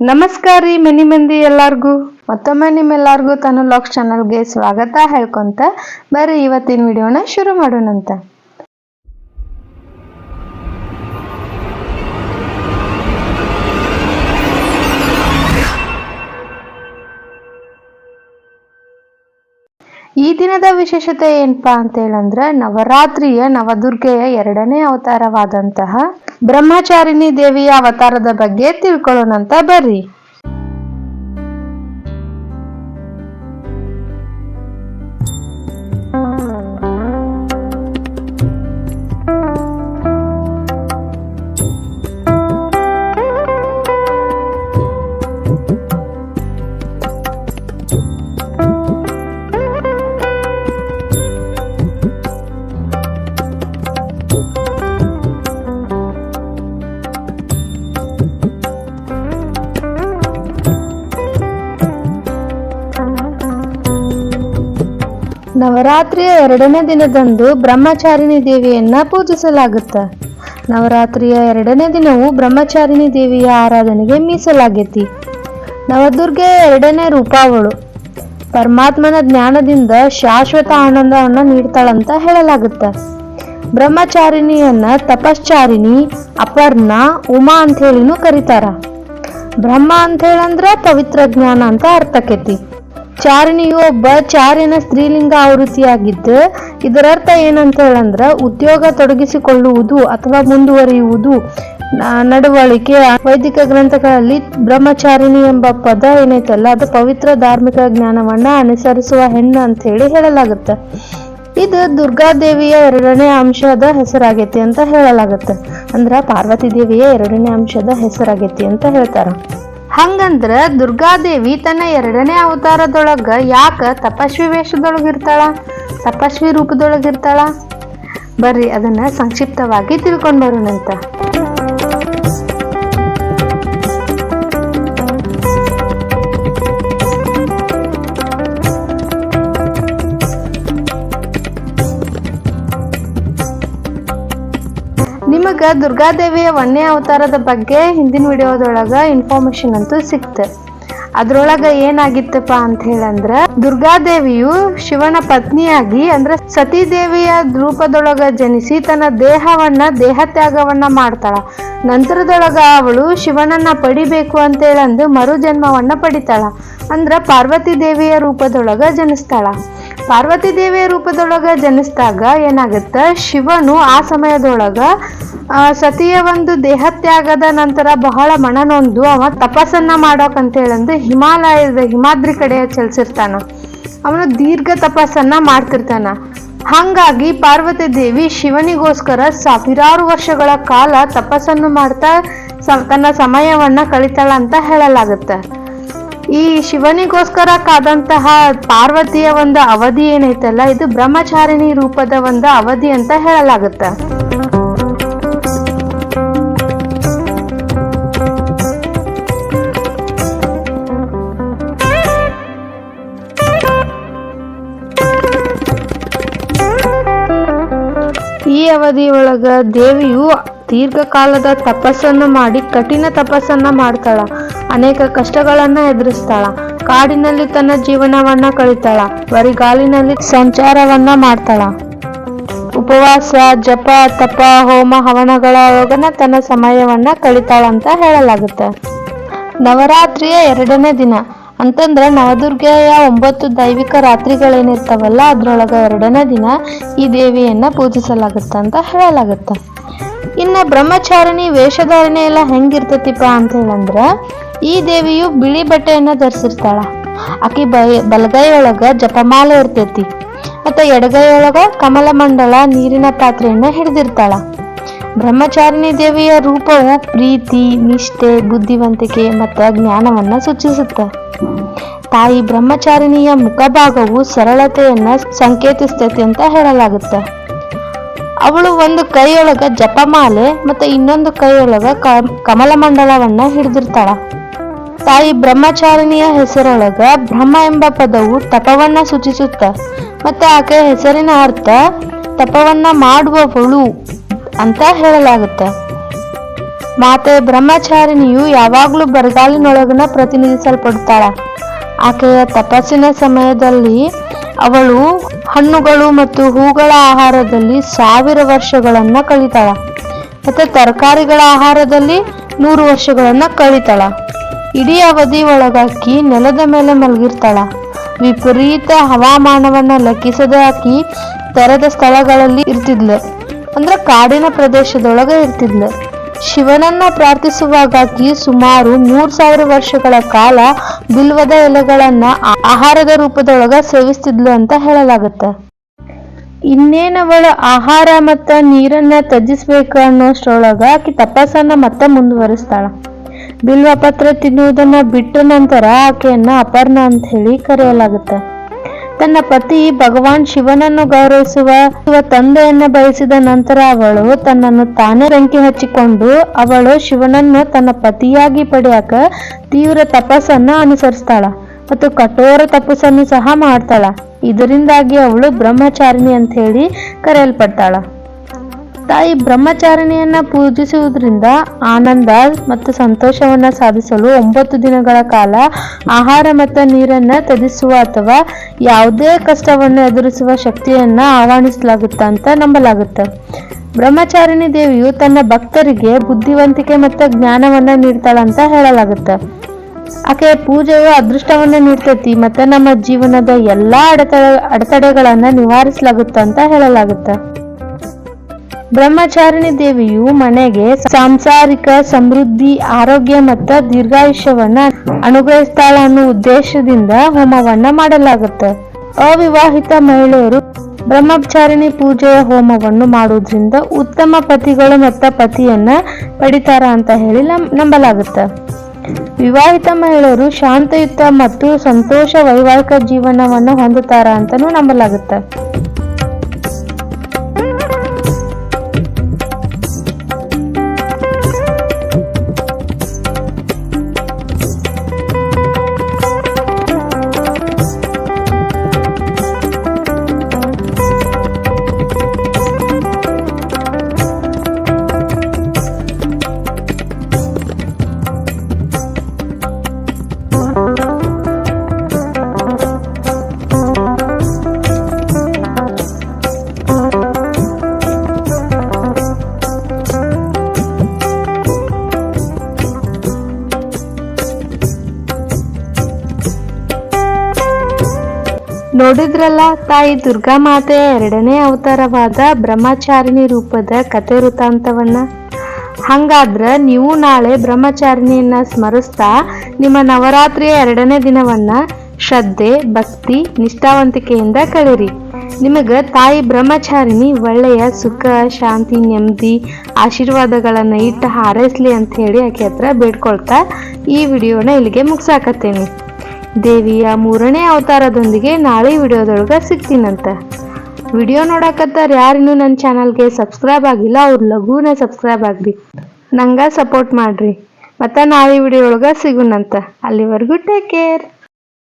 ನಮಸ್ಕಾರ ರೀ ಮನಿ ಮಂದಿ ಎಲ್ಲಾರ್ಗೂ. ಮತ್ತೊಮ್ಮೆ ನಿಮ್ಮೆಲ್ಲರಿಗೂ ತನು ಲಾಕ್ ಚಾನಲ್ಗೆ ಸ್ವಾಗತ ಹೇಳ್ಕೊಂತ ಬರ್ರಿ, ಇವತ್ತಿನ ವಿಡಿಯೋನ ಶುರು ಮಾಡೋಣಂತ. ಈ ದಿನದ ವಿಶೇಷತೆ ಏನಪ್ಪಾ ಅಂತ ಹೇಳಂದ್ರೆ ನವರಾತ್ರಿಯ ನವದುರ್ಗೆಯ ಎರಡನೇ ಅವತಾರವಾದಂತಹ ಬ್ರಹ್ಮಚಾರಿಣಿ ದೇವಿಯ ಅವತಾರದ ಬಗ್ಗೆ ತಿಳ್ಕೊಳ್ಳೋಣಂತ ಬರ್ರಿ. ನವರಾತ್ರಿಯ ಎರಡನೇ ದಿನದಂದು ಬ್ರಹ್ಮಚಾರಿಣಿ ದೇವಿಯನ್ನ ಪೂಜಿಸಲಾಗುತ್ತೆ. ನವರಾತ್ರಿಯ ಎರಡನೇ ದಿನವು ಬ್ರಹ್ಮಚಾರಿಣಿ ದೇವಿಯ ಆರಾಧನೆಗೆ ಮೀಸಲಾಗೈತಿ. ನವದುರ್ಗೆಯ ಎರಡನೇ ರೂಪ ಅವಳು ಪರಮಾತ್ಮನ ಜ್ಞಾನದಿಂದ ಶಾಶ್ವತ ಆನಂದವನ್ನು ನೀಡ್ತಾಳಂತ ಹೇಳಲಾಗುತ್ತೆ. ಬ್ರಹ್ಮಚಾರಿಣಿಯನ್ನ ತಪಶ್ಚಾರಿಣಿ, ಅಪರ್ಣ, ಉಮಾ ಅಂತ ಹೇಳಿನೂ ಕರೀತಾರ. ಬ್ರಹ್ಮ ಅಂತ ಹೇಳಂದ್ರ ಪವಿತ್ರ ಜ್ಞಾನ ಅಂತ ಅರ್ಥಕೈತಿ ಚಾರಿಣಿಯು ಒಬ್ಬ ಚಾರಿನ ಸ್ತ್ರೀಲಿಂಗ ಆವೃತ್ತಿಯಾಗಿದ್ದು, ಇದರರ್ಥ ಏನಂತ ಹೇಳಂದ್ರ ಉದ್ಯೋಗ ತೊಡಗಿಸಿಕೊಳ್ಳುವುದು ಅಥವಾ ಮುಂದುವರಿಯುವುದು ನಡವಳಿಕೆ, ವೈದಿಕ ಗ್ರಂಥಗಳಲ್ಲಿ ಬ್ರಹ್ಮಚಾರಿಣಿ ಎಂಬ ಪದ ಏನೈತಲ್ಲ, ಅದು ಪವಿತ್ರ ಧಾರ್ಮಿಕ ಜ್ಞಾನವನ್ನ ಅನುಸರಿಸುವ ಹೆಣ್ಣು ಅಂತ ಹೇಳಿ ಹೇಳಲಾಗುತ್ತೆ. ಇದು ದುರ್ಗಾದೇವಿಯ ಎರಡನೇ ಅಂಶದ ಹೆಸರಾಗೈತಿ ಅಂತ ಹೇಳಲಾಗುತ್ತೆ. ಅಂದ್ರ ಪಾರ್ವತಿ ದೇವಿಯ ಎರಡನೇ ಅಂಶದ ಹೆಸರಾಗೈತಿ ಅಂತ ಹೇಳ್ತಾರ. ಹಂಗಂದ್ರ ದುರ್ಗಾದೇವಿ ತನ್ನ ಎರಡನೇ ಅವತಾರದೊಳಗ ಯಾಕ ತಪಸ್ವಿ ವೇಷದೊಳಗಿರ್ತಾಳ? ತಪಸ್ವಿ ರೂಪದೊಳಗಿರ್ತಾಳ? ಬರ್ರಿ, ಅದನ್ನ ಸಂಕ್ಷಿಪ್ತವಾಗಿ ತಿಳ್ಕೊಂಡ್ ಬರೋಣಂತ. ನಿಮಗ ದುರ್ಗಾದೇವಿಯ ವನ್ಯ ಅವತಾರದ ಬಗ್ಗೆ ಹಿಂದಿನ ವಿಡಿಯೋದೊಳಗ ಇನ್ಫಾರ್ಮೇಶನ್ ಅಂತೂ ಸಿಕ್ತು. ಅದ್ರೊಳಗ ಏನಾಗಿತ್ತಪ್ಪ ಅಂತ ಹೇಳಂದ್ರ, ದುರ್ಗಾದೇವಿಯು ಶಿವನ ಪತ್ನಿಯಾಗಿ ಅಂದ್ರೆ ಸತೀದೇವಿಯ ರೂಪದೊಳಗ ಜನಿಸಿ ತನ್ನ ದೇಹವನ್ನ ದೇಹ ತ್ಯಾಗವನ್ನ ಮಾಡ್ತಾಳ. ನಂತರದೊಳಗ ಅವಳು ಶಿವನನ್ನ ಪಡಿಬೇಕು ಅಂತ ಹೇಳಂದು ಮರು ಜನ್ಮವನ್ನ ಪಡಿತಾಳ. ಅಂದ್ರ ಪಾರ್ವತಿ ದೇವಿಯ ರೂಪದೊಳಗ ಜನಿಸ್ತಾಳ. ಪಾರ್ವತಿ ದೇವಿಯ ರೂಪದೊಳಗ ಜನಿಸಿದಾಗ ಏನಾಗುತ್ತ? ಶಿವನು ಆ ಸಮಯದೊಳಗ ಸತಿಯ ಒಂದು ದೇಹತ್ಯಾಗದ ನಂತರ ಬಹಳ ಮನನೊಂದು ಅವ ತಪಸ್ಸನ್ನ ಮಾಡೋಕ್ ಅಂತ ಹೇಳಂದು ಹಿಮಾಲಯದ ಹಿಮಾದ್ರಿ ಕಡೆ ಚಲಿಸಿರ್ತಾನ. ಅವನು ದೀರ್ಘ ತಪಸ್ಸನ್ನ ಮಾಡ್ತಿರ್ತಾನ. ಹಾಗಾಗಿ ಪಾರ್ವತಿ ದೇವಿ ಶಿವನಿಗೋಸ್ಕರ ಸಾವಿರಾರು ವರ್ಷಗಳ ಕಾಲ ತಪಸ್ಸನ್ನು ಮಾಡ್ತಾ ತನ್ನ ಸಮಯವನ್ನ ಕಳಿತಾಳ ಅಂತ ಹೇಳಲಾಗುತ್ತೆ. ಈ ಶಿವನಿಗೋಸ್ಕರ ಕಾದಂತಹ ಪಾರ್ವತಿಯ ಒಂದು ಅವಧಿ ಏನೈತಲ್ಲ, ಇದು ಬ್ರಹ್ಮಚಾರಿಣಿ ರೂಪದ ಒಂದು ಅವಧಿ ಅಂತ ಹೇಳಲಾಗುತ್ತೆ. ಈ ಅವಧಿಯೊಳಗ ದೇವಿಯು ದೀರ್ಘಕಾಲದ ತಪಸ್ಸನ್ನು ಮಾಡಿ ಕಠಿಣ ತಪಸ್ಸನ್ನ ಮಾಡ್ತಾಳ. ಅನೇಕ ಕಷ್ಟಗಳನ್ನ ಎದುರಿಸ್ತಾಳ. ಕಾಡಿನಲ್ಲಿ ತನ್ನ ಜೀವನವನ್ನ ಕಳಿತಾಳ. ಬರಿಗಾಲಿನಲ್ಲಿ ಸಂಚಾರವನ್ನ ಮಾಡ್ತಾಳ. ಉಪವಾಸ, ಜಪ, ತಪ, ಹೋಮ, ಹವನಗಳ ಒಳಗನ ತನ್ನ ಸಮಯವನ್ನ ಕಳಿತಾಳ ಅಂತ ಹೇಳಲಾಗುತ್ತೆ. ನವರಾತ್ರಿಯ ಎರಡನೇ ದಿನ. ಅಂತಂದ್ರೆ ನವದುರ್ಗೆಯ ಒಂಬತ್ತು ದೈವಿಕ ರಾತ್ರಿಗಳೇನಿರ್ತಾವಲ್ಲ, ಅದ್ರೊಳಗ ಎರಡನೇ ದಿನ ಈ ದೇವಿಯನ್ನ ಪೂಜಿಸಲಾಗುತ್ತೆ ಅಂತ ಹೇಳಲಾಗುತ್ತೆ. ಇನ್ನ ಬ್ರಹ್ಮಚಾರಿಣಿ, ವೇಷಧಾರಣೆ ಎಲ್ಲ ಹೆಂಗಿರ್ತತಿಪ್ಪ ಅಂತ ಹೇಳಂದ್ರ ಈ ದೇವಿಯು ಬಿಳಿ ಬಟ್ಟೆಯನ್ನ ಧರಿಸಿರ್ತಾಳ. ಆಕಿ ಬೈ ಬಲಗೈ ಒಳಗ ಜಪಮಾಲೆ ಇರ್ತೈತಿ. ಮತ್ತೆ ಎಡಗೈ ಕಮಲ ಮಂಡಲ ನೀರಿನ ಪಾತ್ರೆಯನ್ನ ಹಿಡಿದಿರ್ತಾಳ. ಬ್ರಹ್ಮಚಾರಿಣಿ ದೇವಿಯ ರೂಪವು ಪ್ರೀತಿ, ನಿಷ್ಠೆ, ಬುದ್ಧಿವಂತಿಕೆ ಮತ್ತು ಜ್ಞಾನವನ್ನ ಸೂಚಿಸುತ್ತೆ. ತಾಯಿ ಬ್ರಹ್ಮಚಾರಿಣಿಯ ಮುಖಭಾಗವು ಸರಳತೆಯನ್ನ ಸಂಕೇತಿಸ್ತೈತಿ ಅಂತ ಹೇಳಲಾಗುತ್ತೆ. ಅವಳು ಒಂದು ಕೈಯೊಳಗ ಜಪಮಾಲೆ ಮತ್ತೆ ಇನ್ನೊಂದು ಕೈಯೊಳಗ ಕಮಲ ಕಮಲಮಂಡಲವನ್ನ ಹಿಡಿದಿರ್ತಾಳ. ತಾಯಿ ಬ್ರಹ್ಮಚಾರಿಣಿಯ ಹೆಸರೊಳಗ ಬ್ರಹ್ಮ ಎಂಬ ಪದವು ತಪವನ್ನ ಸೂಚಿಸುತ್ತ, ಮತ್ತೆ ಆಕೆಯ ಹೆಸರಿನ ಅರ್ಥ ತಪವನ್ನ ಮಾಡುವವಳು ಅಂತ ಹೇಳಲಾಗುತ್ತೆ. ಮಾತೆ ಬ್ರಹ್ಮಚಾರಿಣಿಯು ಯಾವಾಗಲೂ ಬರಗಾಲಿನೊಳಗನ ಪ್ರತಿನಿಧಿಸಲ್ಪಡ್ತಾಳ. ಆಕೆಯ ತಪಸ್ಸಿನ ಸಮಯದಲ್ಲಿ ಅವಳು ಹಣ್ಣುಗಳು ಮತ್ತು ಹೂಗಳ ಆಹಾರದಲ್ಲಿ ಸಾವಿರ ವರ್ಷಗಳನ್ನ ಕಳೀತಾಳ. ಮತ್ತು ತರಕಾರಿಗಳ ಆಹಾರದಲ್ಲಿ ನೂರು ವರ್ಷಗಳನ್ನ ಕಳೀತಾಳ. ಇಡೀ ಅವಧಿ ಒಳಗಾಕಿ ನೆಲದ ಮೇಲೆ ಮಲಗಿರ್ತಾಳ. ವಿಪರೀತ ಹವಾಮಾನವನ್ನ ಲೆಕ್ಕಿಸದೆ ಹಾಕಿ ತೆರೆದ ಸ್ಥಳಗಳಲ್ಲಿ ಇರ್ತಿದ್ಲು. ಅಂದ್ರೆ ಕಾಡಿನ ಪ್ರದೇಶದೊಳಗೆ ಇರ್ತಿದ್ಲು. ಶಿವನನ್ನ ಪ್ರಾರ್ಥಿಸುವಾಗ ಆಕಿ ಸುಮಾರು ಮೂರ್ ಸಾವಿರ ವರ್ಷಗಳ ಕಾಲ ಬಿಲ್ವದ ಎಲೆಗಳನ್ನ ಆಹಾರದ ರೂಪದೊಳಗ ಸೇವಿಸ್ತಿದ್ಲು ಅಂತ ಹೇಳಲಾಗುತ್ತೆ. ಇನ್ನೇನವಳ ಆಹಾರ ಮತ್ತ ನೀರನ್ನ ತ್ಯಜಿಸ್ಬೇಕು ಅನ್ನೋಷ್ಟ್ರೊಳಗ ಆಕಿ ತಪಸ್ಸನ್ನ ಮತ್ತೆ ಮುಂದುವರಿಸ್ತಾಳ. ಬಿಲ್ವ ಪತ್ರ ತಿನ್ನುವುದನ್ನ ಬಿಟ್ಟ ನಂತರ ಆಕೆಯನ್ನ ಅಪರ್ಣ ಅಂತ ಹೇಳಿ ಕರೆಯಲಾಗುತ್ತೆ. ತನ್ನ ಪತಿ ಭಗವಾನ್ ಶಿವನನ್ನು ಗೌರವಿಸುವ ತಂದೆಯನ್ನು ಬಯಸಿದ ನಂತರ ಅವಳು ತನ್ನನ್ನು ತಾನೇ ಬೆಂಕಿ ಹಚ್ಚಿಕೊಂಡು ಅವಳು ಶಿವನನ್ನು ತನ್ನ ಪತಿಯಾಗಿ ಪಡೆಯಕ ತೀವ್ರ ತಪಸ್ಸನ್ನ ಅನುಸರಿಸ್ತಾಳ ಮತ್ತು ಕಠೋರ ತಪಸ್ಸನ್ನು ಸಹ ಮಾಡ್ತಾಳ. ಇದರಿಂದಾಗಿ ಅವಳು ಬ್ರಹ್ಮಚಾರಿಣಿ ಅಂತ ಹೇಳಿ ಕರೆಯಲ್ಪಡ್ತಾಳ. ತಾಯಿ ಬ್ರಹ್ಮಚಾರಿಣಿಯನ್ನ ಪೂಜಿಸುವುದರಿಂದ ಆನಂದ ಮತ್ತು ಸಂತೋಷವನ್ನ ಸಾಧಿಸಲು ಒಂಬತ್ತು ದಿನಗಳ ಕಾಲ ಆಹಾರ ಮತ್ತು ನೀರನ್ನ ತ್ಯಜಿಸುವ ಅಥವಾ ಯಾವುದೇ ಕಷ್ಟವನ್ನು ಎದುರಿಸುವ ಶಕ್ತಿಯನ್ನ ಆಹ್ವಾನಿಸಲಾಗುತ್ತೆ ಅಂತ ನಂಬಲಾಗುತ್ತೆ. ಬ್ರಹ್ಮಚಾರಿಣಿ ದೇವಿಯು ತನ್ನ ಭಕ್ತರಿಗೆ ಬುದ್ಧಿವಂತಿಕೆ ಮತ್ತು ಜ್ಞಾನವನ್ನ ನೀಡ್ತಾಳಂತ ಹೇಳಲಾಗುತ್ತೆ. ಆಕೆ ಪೂಜೆಯು ಅದೃಷ್ಟವನ್ನ ನೀಡ್ತೈತಿ ಮತ್ತೆ ನಮ್ಮ ಜೀವನದ ಎಲ್ಲಾ ಅಡೆತಡೆ ಅಡೆತಡೆಗಳನ್ನ ನಿವಾರಿಸಲಾಗುತ್ತೆ ಅಂತ ಹೇಳಲಾಗುತ್ತೆ. ಬ್ರಹ್ಮಚಾರಿಣಿ ದೇವಿಯು ಮನೆಗೆ ಸಾಂಸಾರಿಕ ಸಮೃದ್ಧಿ, ಆರೋಗ್ಯ ಮತ್ತು ದೀರ್ಘಾಯುಷ್ಯವನ್ನ ಅನುಗ್ರಹಿಸ್ತಾಳ ಅನ್ನೋ ಉದ್ದೇಶದಿಂದ ಹೋಮವನ್ನ ಮಾಡಲಾಗುತ್ತೆ. ಅವಿವಾಹಿತ ಮಹಿಳೆಯರು ಬ್ರಹ್ಮಚಾರಿಣಿ ಪೂಜೆಯ ಹೋಮವನ್ನು ಮಾಡುವುದರಿಂದ ಉತ್ತಮ ಪತಿಗಳು ಮತ್ತು ಪತಿಯನ್ನ ಪಡಿತಾರ ಅಂತ ಹೇಳಿ ನಂಬಲಾಗುತ್ತೆ. ವಿವಾಹಿತ ಮಹಿಳೆಯರು ಶಾಂತಯುತ ಮತ್ತು ಸಂತೋಷ ವೈವಾಹಿಕ ಜೀವನವನ್ನು ಹೊಂದುತ್ತಾರ ಅಂತಲೂ ನಂಬಲಾಗುತ್ತೆ. ನೋಡಿದ್ರಲ್ಲ ತಾಯಿ ದುರ್ಗಾ ಮಾತೆಯ ಎರಡನೇ ಅವತಾರವಾದ ಬ್ರಹ್ಮಚಾರಿಣಿ ರೂಪದ ಕತೆ ವೃತ್ತಾಂತವನ್ನ? ಹಂಗಾದ್ರ ನೀವು ನಾಳೆ ಬ್ರಹ್ಮಚಾರಿಣಿಯನ್ನ ಸ್ಮರಿಸ್ತಾ ನಿಮ್ಮ ನವರಾತ್ರಿಯ ಎರಡನೇ ದಿನವನ್ನ ಶ್ರದ್ಧೆ, ಭಕ್ತಿ, ನಿಷ್ಠಾವಂತಿಕೆಯಿಂದ ಕಳೀರಿ ನಿಮಗೆ ತಾಯಿ ಬ್ರಹ್ಮಚಾರಿಣಿ ಒಳ್ಳೆಯ ಸುಖ, ಶಾಂತಿ, ನೆಮ್ಮದಿ, ಆಶೀರ್ವಾದಗಳನ್ನ ಇಟ್ಟು ಹಾರೈಸ್ಲಿ ಅಂತ ಹೇಳಿ ಆಕೆ ಹತ್ರ ಬೇಡ್ಕೊಳ್ತಾ ಈ ವಿಡಿಯೋನ ಇಲ್ಲಿಗೆ ಮುಗ್ಸಾಕತ್ತೇನೆ. ದೇವಿಯ ಮೂರನೇ ಅವತಾರದೊಂದಿಗೆ ನಾಳೆ ವಿಡಿಯೋದೊಳಗೆ ಸಿಗ್ತೀನಂತೆ. ವಿಡಿಯೋ ನೋಡಕತ್ತಾರ ಯಾರಿನ್ನೂ ನನ್ನ ಚಾನಲ್ಗೆ ಸಬ್ಸ್ಕ್ರೈಬ್ ಆಗಿಲ್ಲ, ಅವ್ರು ಲಘುನ ಸಬ್ಸ್ಕ್ರೈಬ್ ಆಗ್ರಿ ನಂಗೆ ಸಪೋರ್ಟ್ ಮಾಡಿರಿ. ಮತ್ತು ನಾಳೆ ವಿಡಿಯೋ ಒಳಗೆ ಸಿಗುನಂತೆ. ಅಲ್ಲಿವರೆಗೂ ಟೇಕ್ ಕೇರ್